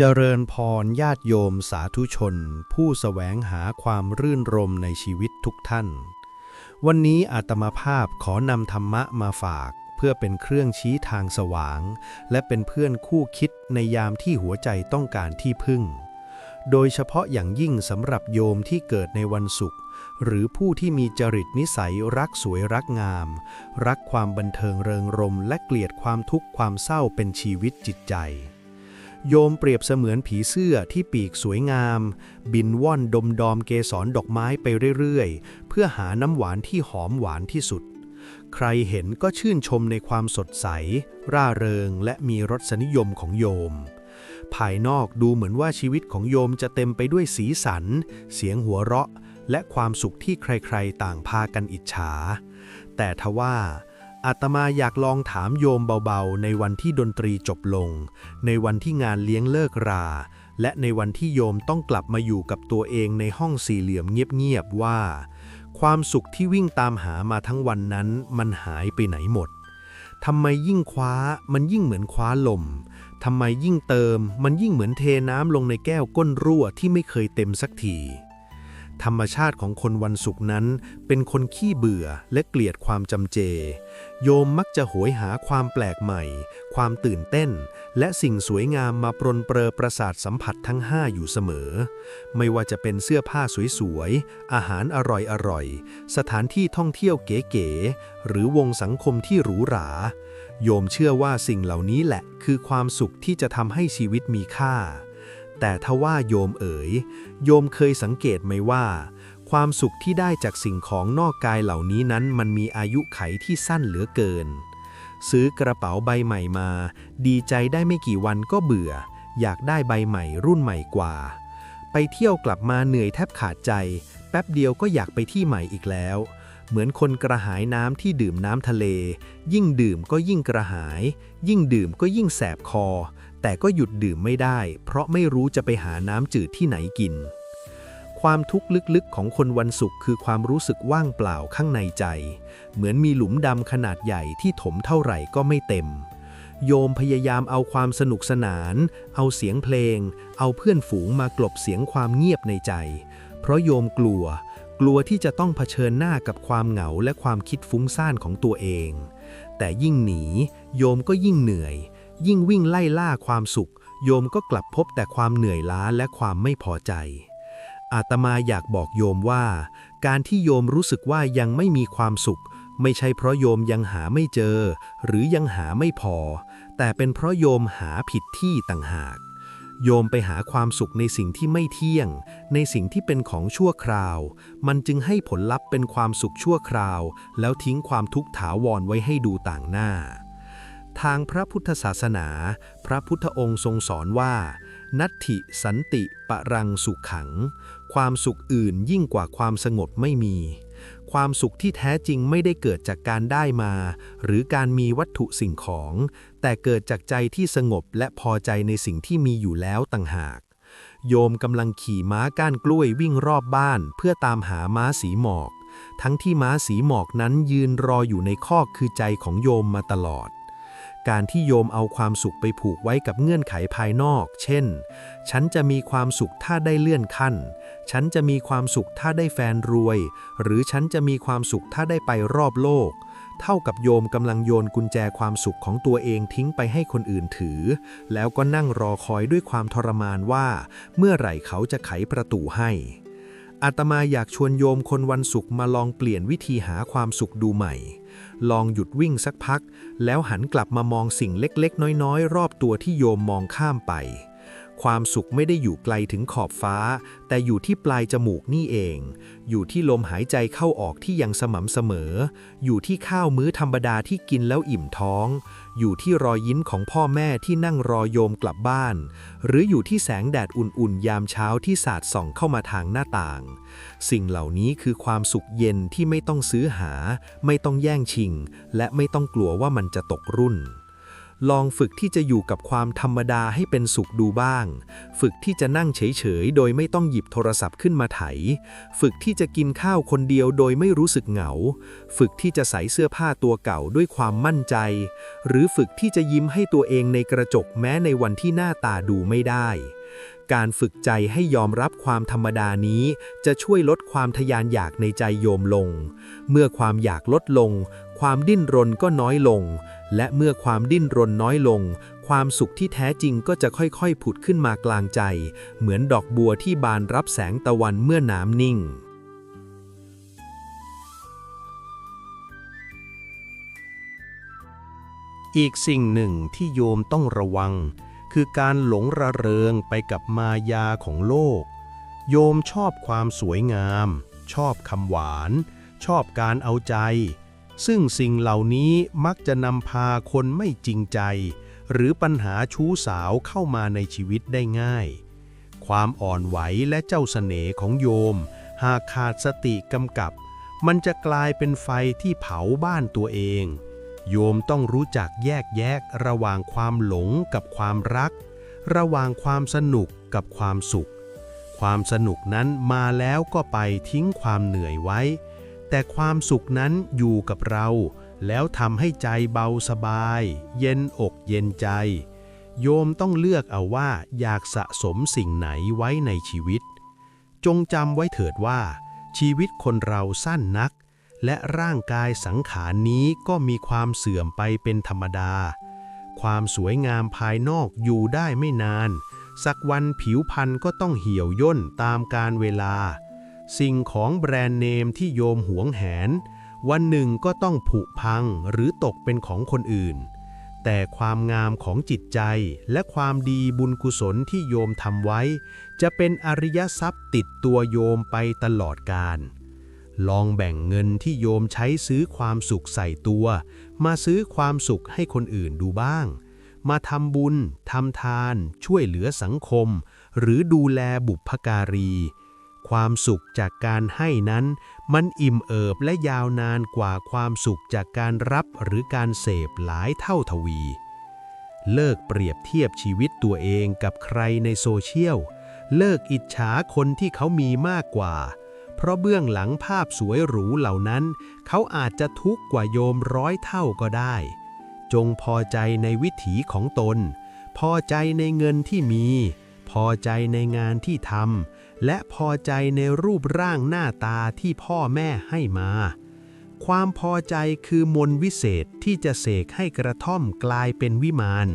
เจริญพรญาติโยมสาธุชน ผู้แสวงหาความรื่นรมในชีวิตทุกท่าน วันนี้อาตมาภาพขอนำธรรมะมาฝาก เพื่อเป็นเครื่องชี้ทางสว่าง และเป็นเพื่อนคู่คิดในยามที่หัวใจต้องการที่พึ่ง โดยเฉพาะอย่างยิ่งสำหรับโยมที่เกิดในวันศุกร์หรือผู้ที่มีจริตนิสัยรักสวยรักงาม รักความบันเทิงเริงรม และเกลียดความทุกข์ความเศร้าเป็นชีวิตจิตใจ โยมเปรียบเสมือนผีเสื้อที่ปีกสวยงาม บินว่อนดมดอมเกสรดอกไม้ไปเรื่อยๆ เพื่อหาน้ำหวานที่หอมหวานที่สุด ใครเห็นก็ชื่นชมในความสดใส ร่าเริงและมีรสนิยมของโยม ภายนอกดูเหมือนว่าชีวิตของโยมจะเต็มไปด้วยสีสัน เสียงหัวเราะ และความสุขที่ใครๆ ต่างพากันอิจฉา แต่ทว่า อาตมาอยากลองถามโยมเบาๆ ในวันที่ดนตรีจบลง ในวันที่งานเลี้ยงเลิกรา และในวันที่โยมต้องกลับมาอยู่กับตัวเองในห้องสี่เหลี่ยมเงียบๆว่า ความสุขที่วิ่งตามหามาทั้งวันนั้นมันหายไปไหนหมดทำไมยิ่งคว้ามันยิ่งเหมือนคว้าลมทำไมยิ่งเติม มันยิ่งเหมือนเทน้ำลงในแก้วก้นรั่วที่ไม่เคยเต็มสักที ธรรมชาติของคนวันศุกร์นั้น เป็นคนขี้เบื่อและเกลียดความจำเจ โยมมักจะโหยหาความแปลกใหม่ ความตื่นเต้น และสิ่งสวยงามมาปรนเปรอประสาทสัมผัสทั้งห้าอยู่เสมอ ไม่ว่าจะเป็นเสื้อผ้าสวยๆ อาหารอร่อยๆ สถานที่ท่องเที่ยวเก๋ๆ หรือวงสังคมที่หรูหรา โยมเชื่อว่าสิ่งเหล่านี้แหละ คือความสุขที่จะทำให้ชีวิตมีค่า แต่ทว่าโยมเอ๋ย โยมเคยสังเกตไหมว่า ความสุขที่ได้จากสิ่งของนอกกายเหล่านี้นั้นมันมีอายุไขที่สั้นเหลือเกิน ซื้อกระเป๋าใบใหม่มา ดีใจได้ไม่กี่วันก็เบื่อ อยากได้ใบใหม่รุ่นใหม่กว่า ไปเที่ยวกลับมาเหนื่อยแทบขาดใจ แป๊บเดียวก็อยากไปที่ใหม่อีกแล้ว เหมือนคนกระหายน้ำที่ดื่มน้ำทะเล ยิ่งดื่มก็ยิ่งกระหาย ยิ่งดื่มก็ยิ่งแสบคอ แต่ก็หยุดดื่มไม่ได้ เพราะไม่รู้จะไปหาน้ำจืดที่ไหนกิน ความทุกข์ลึกๆของคนวันศุกร์คือความรู้สึกว่างเปล่าข้างในใจ เหมือนมีหลุมดำขนาดใหญ่ที่ถมเท่าไหร่ก็ไม่เต็ม โยมพยายามเอาความสนุกสนาน เอาเสียงเพลง เอาเพื่อนฝูงมากลบเสียงความเงียบในใจ เพราะโยมกลัว กลัวที่จะต้องเผชิญหน้ากับความเหงาและความคิดฟุ้งซ่านของตัวเอง แต่ยิ่งหนี โยมก็ยิ่งเหนื่อย ยิ่งวิ่งไล่ล่าความสุข โยมก็กลับพบแต่ความเหนื่อยล้าและความไม่พอใจ อาตมาอยากบอกโยมว่า การที่โยมรู้สึกว่ายังไม่มีความสุข ไม่ใช่เพราะโยมยังหาไม่เจอ หรือยังหาไม่พอ แต่เป็นเพราะโยมหาผิดที่ต่างหาก โยมไปหาความสุขในสิ่งที่ไม่เที่ยง ในสิ่งที่เป็นของชั่วคราว มันจึงให้ผลลัพธ์เป็นความสุขชั่วคราว แล้วทิ้งความทุกข์ถาวรไว้ให้ดูต่างหน้า ทางพระพุทธศาสนา พระพุทธองค์ทรงสอนว่า นัตถิสันติปรังสุขขัง ความสุขอื่นยิ่งกว่าความสงบไม่มี ความสุขที่แท้จริงไม่ได้เกิดจากการได้มา หรือการมีวัตถุสิ่งของ แต่เกิดจากใจที่สงบและพอใจในสิ่งที่มีอยู่แล้วต่างหาก โยมกำลังขี่ม้าก้านกล้วยวิ่งรอบบ้าน เพื่อตามหาม้าสีหมอก ทั้งที่ม้าสีหมอกนั้นยืนรออยู่ในคอกคือใจของโยมมาตลอด การที่โยมเอาความสุขไปผูกไว้กับเงื่อนไขภายนอก เช่น ฉันจะมีความสุขถ้าได้เลื่อนขั้น ฉันจะมีความสุขถ้าได้แฟนรวย หรือฉันจะมีความสุขถ้าได้ไปรอบโลก เท่ากับโยมกำลังโยนกุญแจความสุขของตัวเองทิ้งไปให้คนอื่นถือ แล้วก็นั่งรอคอยด้วยความทรมานว่า เมื่อไหร่เขาจะไขประตูให้ อาตมาอยากชวนโยมคนวันศุกร์มาลองเปลี่ยนวิธีหาความสุขดูใหม่ ลองหยุดวิ่งสักพัก แล้วหันกลับมามองสิ่งเล็กๆ น้อยๆ รอบตัวที่โยมมองข้ามไป ความสุขไม่ได้อยู่ไกลถึงขอบฟ้า แต่อยู่ที่ปลายจมูกนี่เอง อยู่ที่ลมหายใจเข้าออกที่ยังสม่ำเสมอ อยู่ที่ข้าวมื้อธรรมดาที่กินแล้วอิ่มท้อง อยู่ที่รอยยิ้มของพ่อแม่ที่นั่งรอโยมกลับบ้าน หรืออยู่ที่แสงแดดอุ่นๆ ยามเช้าที่สาดส่องเข้ามาทางหน้าต่าง สิ่งเหล่านี้คือความสุขเย็นที่ไม่ต้องซื้อหา ไม่ต้องแย่งชิง และไม่ต้องกลัวว่ามันจะตกรุ่น ลองฝึกที่จะอยู่กับความธรรมดาให้เป็นสุขดูบ้าง ฝึกที่จะนั่งเฉยๆ โดยไม่ต้องหยิบโทรศัพท์ขึ้นมาไถ ฝึกที่จะกินข้าวคนเดียวโดยไม่รู้สึกเหงา ฝึกที่จะใส่เสื้อผ้าตัวเก่าด้วยความมั่นใจ หรือฝึกที่จะยิ้มให้ตัวเองในกระจกแม้ในวันที่หน้าตาดูไม่ได้ การฝึกใจให้ยอมรับความธรรมดานี้ จะช่วยลดความทยานอยากในใจโยมลง เมื่อความอยากลดลง ความดิ้นรนก็น้อยลง และเมื่อความดิ้นรนน้อยลง ความสุขที่แท้จริงก็จะค่อยๆ ผุดขึ้นมากลางใจ เหมือนดอกบัวที่บานรับแสงตะวันเมื่อน้ำนิ่งอีกสิ่งหนึ่งที่โยมต้องระวัง คือการหลงระเริงไปกับมายาของโลก โยมชอบความสวยงาม ชอบคำหวาน ชอบการเอาใจ ซึ่งสิ่งเหล่านี้มักจะนำพาคนไม่จริงใจ หรือปัญหาชู้สาวเข้ามาในชีวิตได้ง่าย ความอ่อนไหวและเจ้าเสน่ห์ของโยม หากขาดสติกำกับ มันจะกลายเป็นไฟที่เผาบ้านตัวเอง โยมต้องรู้จักแยกแยะระหว่างความหลงกับความรัก ระหว่างความสนุกกับความสุข ความสนุกนั้นมาแล้วก็ไปทิ้งความเหนื่อยไว้ แต่ความสุขนั้นอยู่กับเรา แล้วทำให้ใจเบาสบาย เย็นอกเย็นใจ โยมต้องเลือกเอาว่าอยากสะสมสิ่งไหนไว้ในชีวิต จงจำไว้เถิดว่า ชีวิตคนเราสั้นนัก และร่างกายสังขารนี้ก็มีความเสื่อมไปเป็นธรรมดา ความสวยงามภายนอกอยู่ได้ไม่นาน สักวันผิวพรรณก็ต้องเหี่ยวย่นตามการเวลา สิ่งของแบรนด์เนมที่โยมหวงแหน วันหนึ่งก็ต้องผุพังหรือตกเป็นของคนอื่น แต่ความงามของจิตใจและความดีบุญกุศลที่โยมทำไว้ จะเป็นอริยทรัพย์ติดตัวโยมไปตลอดกาลลองแบ่งเงินที่โยมใช้ซื้อความสุขใส่ตัว มาซื้อความสุขให้คนอื่นดูบ้าง มาทำบุญทำทาน ช่วยเหลือสังคม หรือดูแลบุพการี ความสุขจากการให้นั้น มันอิ่มเอิบและยาวนานกว่าความสุขจากการรับหรือการเสพหลายเท่าทวี เลิกเปรียบเทียบชีวิตตัวเองกับใครในโซเชียล เลิกอิจฉาคนที่เขามีมากกว่า เพราะเบื้องหลังภาพสวยหรูเหล่านั้น เขาอาจจะทุกข์กว่าโยมร้อยเท่าก็ได้ จงพอใจในวิถีของตน พอใจในเงินที่มี พอใจในงานที่ทำ และพอใจในรูปร่างหน้าตาที่พ่อแม่ให้มา ความพอใจคือมนวิเศษที่จะเสกให้กระท่อมกลายเป็นวิมาน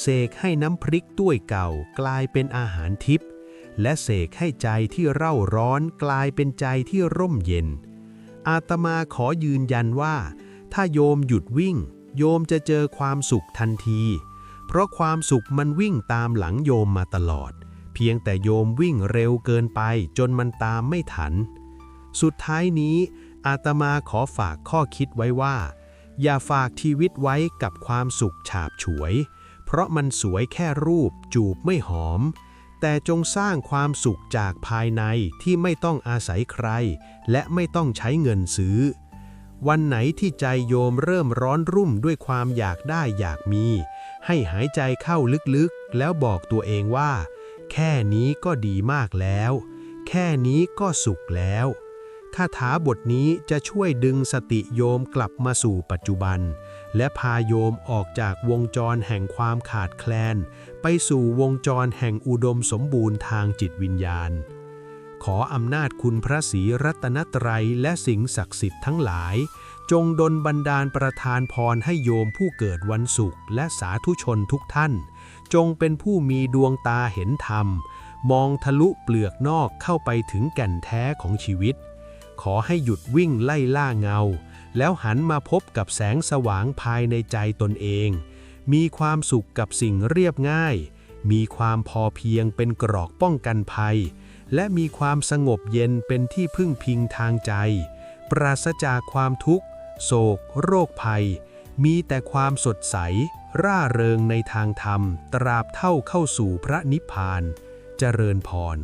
เสกให้น้ำพริกต้วยเก่ากลายเป็นอาหารทิพย์และเสกให้ใจที่เร่าร้อนกลายเป็นใจที่ร่มเย็น อาตมาขอยืนยันว่า ถ้าโยมหยุดวิ่ง โยมจะเจอความสุขทันที เพราะความสุขมันวิ่งตามหลังโยมมาตลอด พียงแต่โยมวิ่งเร็วเกินไปจนมันตามไม่ทัน สุดท้ายนี้ อาตมาขอฝากข้อคิดไว้ว่า อย่าฝากชีวิตไว้กับความสุขฉาบฉวย เพราะมันสวยแค่รูปจูบไม่หอม แต่จงสร้างความสุขจากภายในที่ไม่ต้องอาศัยใคร และไม่ต้องใช้เงินซื้อ วันไหนที่ใจโยมเริ่มร้อนรุ่มด้วยความอยากได้อยากมี ให้หายใจเข้าลึกๆ แล้วบอกตัวเองว่า แค่นี้ก็ดีมากแล้ว แค่นี้ก็สุขแล้วคาถาบทนี้จะช่วยดึงสติโยมกลับมาสู่ปัจจุบัน และพาโยมออกจากวงจรแห่งความขาดแคลน ไปสู่วงจรแห่งอุดมสมบูรณ์ทางจิตวิญญาณ ขออำนาจคุณพระศรีรัตนตรัยและสิ่งศักดิ์สิทธิ์ทั้งหลาย จงดลบันดาลประทานพรให้โยมผู้เกิดวันศุกร์และสาธุชนทุกท่าน จงเป็นผู้มีดวงตาเห็นธรรม มองทะลุเปลือกนอกเข้าไปถึงแก่นแท้ของชีวิต ขอให้หยุดวิ่งไล่ล่าเงา แล้วหันมาพบกับแสงสว่างภายในใจตนเอง มีความสุขกับสิ่งเรียบง่าย มีความพอเพียงเป็นกรอกป้องกันภัย และมีความสงบเย็นเป็นที่พึ่งพิงทางใจ ปราศจากความทุกข์ โศก โรคภัย มีแต่ความสดใส ร่าเริงในทางธรรม ตราบเท่าเข้าสู่พระนิพพาน เจริญพร